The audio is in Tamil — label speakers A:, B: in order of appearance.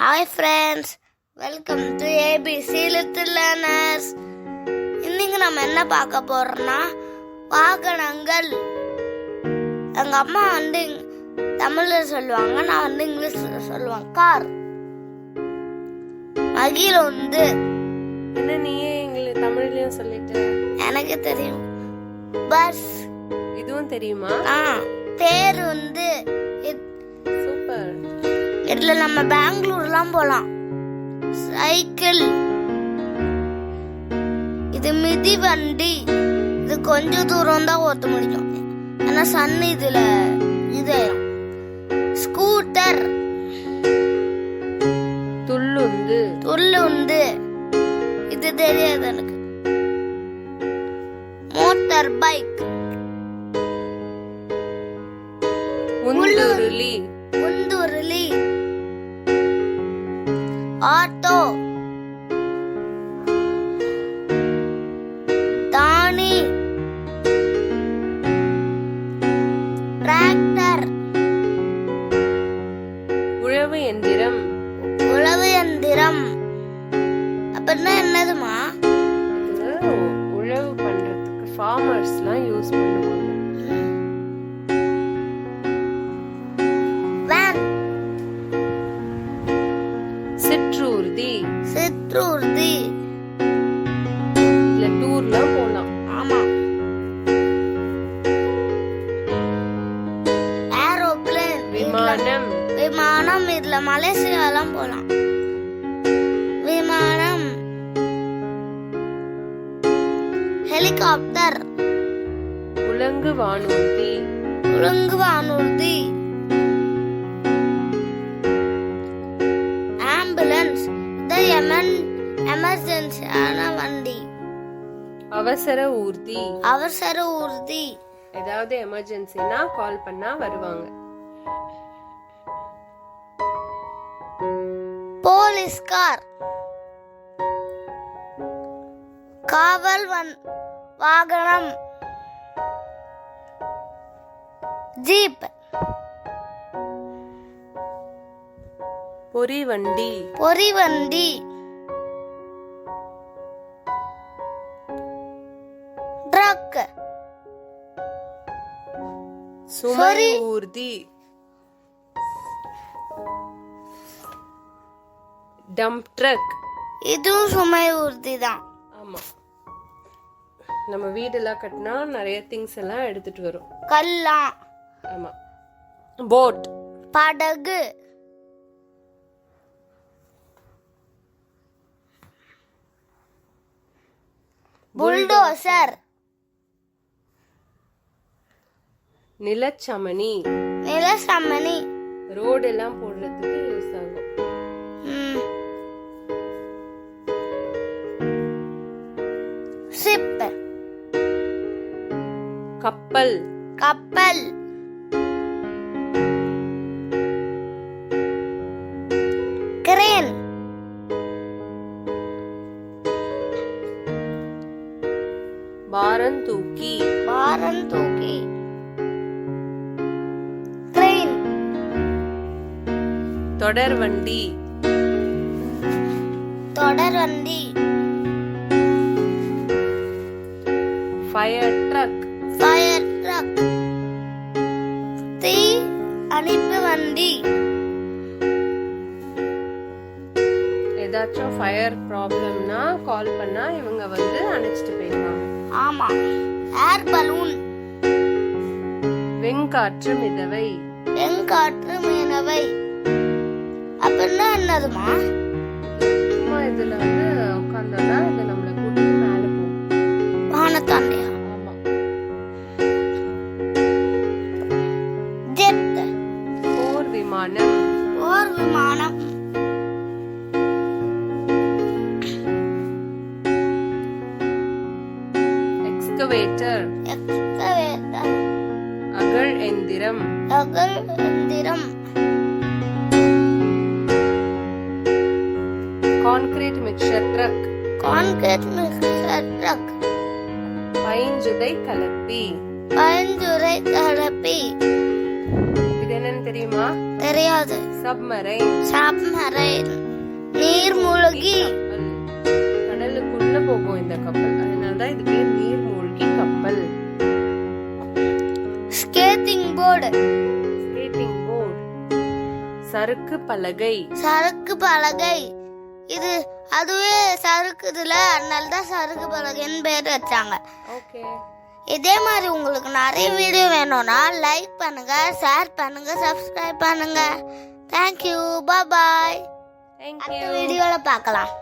A: Hi friends welcome to ABC little learners இன்னைக்கு நம்ம என்ன பார்க்க போறோம்னா வாகனங்கள். எங்க அம்மா வந்து தமிழ்ல சொல்லுவாங்க நான் வந்து இங்கிலீஷ்ல சொல்லுவேன். கார் மகிழ வந்து.
B: என்ன நீயே எங்களுக்கு தமிழ்லயும் சொல்லிட்ட?
A: எனக்கு தெரியும். பஸ்
B: இதுவும் தெரியுமா?
A: ஆ பேர் வந்து
B: சூப்பர்.
A: இதுல நம்ம பெங்களூர்லாம் போலாம். சைக்கிள். இது மிதி வண்டி. இது கொஞ்ச தூரம் தான் ஓட்ட முடியும். ஆனா சன் இதுல இது ஸ்கூட்டர்
B: துள்ளுந்து.
A: துள்ளு உண்டு இது தெரியாது எனக்கு. மோட்டார் பைக்
B: உந்துருளி. உழவு எந்திரம்.
A: உழவு எந்திரம். அப்படின்னா என்னதுமா
B: உழவு பண்றதுக்கு ஃபார்மர்ஸ்லாம் யூஸ் பண்ணுவாங்க
A: மலேசியாலாம் போலாம். விமானம் ஹெலிகாப்டர்
B: உலங்கு வானூர்தி.
A: குரங்கு வானூர்தி ஆம்புலன்ஸ் எமர்ஜென்சியான வண்டி.
B: அவசர ஊர்தி.
A: அவசர ஊர்தி.
B: ஏதாவது எமர்ஜென்சினா கால் பண்ணா வருவாங்க.
A: Police car. காவல் வன் வாகனம். ஜீப்.
B: பொறி வண்டி
A: பொறிவண்டி. ட்ரக்
B: சுமை
A: சொறி.
B: ஊர்தி. டம்ப் ட்ரக்
A: இதுவும் சுமை ஊர்தி தான்.
B: ஆமா. நம்ம வீடெல்லாம் கட்டினா நிறைய திங்ஸ் எல்லாம் எடுத்துட்டு வரும்.
A: கல்லாம்.
B: ஆமா. போட்
A: படகு. புல்டோசர்
B: நிலச்சமனி
A: நிலசமனி
B: ரோடு எல்லாம் போடுறதுக்கு
A: ஷிப்
B: கப்பல்.
A: கப்பல். கிரேன்.
B: பாரம் தூக்கி
A: பாரம் தூக்கி கிரேன்.
B: தொடர் வண்டி ஃபயர் ட்ரக்
A: ஃபயர் ட்ரக் தீ அணைப்பு வண்டி.
B: ஏதாச்சும் ஃபயர் ப்ராப்ளம்னா கால் பண்ணா இவங்க வந்து அணைச்சிட்டு போயிடுவாங்க.
A: ஆமா. ஏர் பலூன்
B: வெங்காற்று மிதவை
A: எங்காற்று மீனவை அப்படின்னா என்னதுமா
B: சும்மா இதுல வந்து உட்காந்தோம்னா இது எக்ஸ்கவேட்டர்
A: எக்ஸ்கவேட்டர்
B: அகழ் எந்திரம்.
A: அகல் எந்திரம்.
B: Concrete mixer truck
A: concrete mixer truck
B: பைஞ்சுதை கலப்பி
A: பழஞ்சுரை கலப்பி
B: இது என்னன்னு தெரியுமா
A: தெரியாது
B: சப்மரைன்
A: சப்மரைன் நீர்மூழ்கி
B: கப்பல் கடலுக்குள்ள போகும் இந்த கப்பல் அதனாலதான் இது பேர் நீர்மூழ்கி கப்பல்
A: ஸ்கேட்டிங் போர்டு
B: ஸ்கேட்டிங் போர்டு சறுக்கு பலகை.
A: சறுக்கு பலகை. இது அதுவே சறுக்குதுல. அதனால தான் சறுக்கு பலகைன்னு பேர் வச்சாங்க.
B: ஓகே
A: இதே மாதிரி உங்களுக்கு நிறைய வீடியோ வேணும்னா லைக் பண்ணுங்க ஷேர் பண்ணுங்க சப்ஸ்கிரைப் பண்ணுங்க. தேங்க்யூ பாய்
B: தேங்க்யூ
A: அடுத்த வீடியோவில் பார்க்கலாம்.